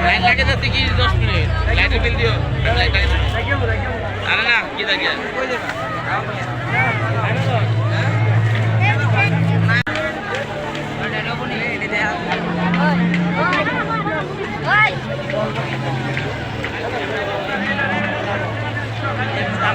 Line লাগে যাচ্ছে কি দশ মিনিট লাইটের বিল দিও লাগে আরে? না কি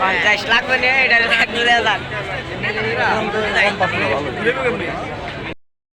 পঞ্চাশ লাগবে না এটা লাগবে